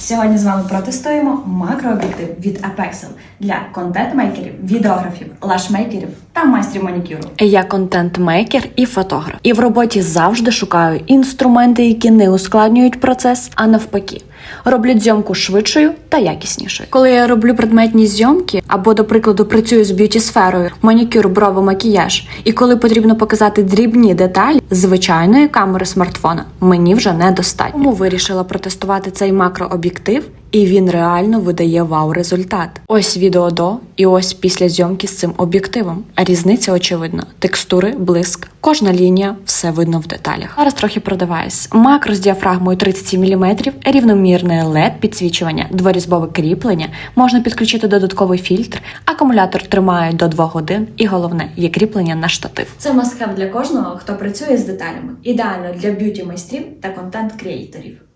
Сьогодні з вами протестуємо макрооб'єктив від Apexel для контент-мейкерів, відеографів, лашмейкерів та майстрів манікюру. Я контент-мейкер і фотограф. І в роботі завжди шукаю інструменти, які не ускладнюють процес, а навпаки, роблять зйомку швидшою та якіснішою. Коли я роблю предметні зйомки або, до прикладу, працюю з б'юті сферою, манікюр, брови, макіяж, і коли потрібно показати дрібні деталі звичайної камери смартфона, мені вже недостатньо. Тому вирішила протестувати цей макрооб'єктив. І він реально видає вау результат. Ось відео до і ось після зйомки з цим об'єктивом. А різниця очевидна: текстури, блиск, кожна лінія, все видно в деталях. Зараз трохи продаваюсь. Макро з діафрагмою 37 мм, рівномірне LED підсвічування, дворізьбове кріплення, можна підключити додатковий фільтр, акумулятор тримає до 2 годин, і головне є кріплення на штатив. Це мастхев для кожного, хто працює з деталями. Ідеально для б'юті майстрів та контент-креаторів.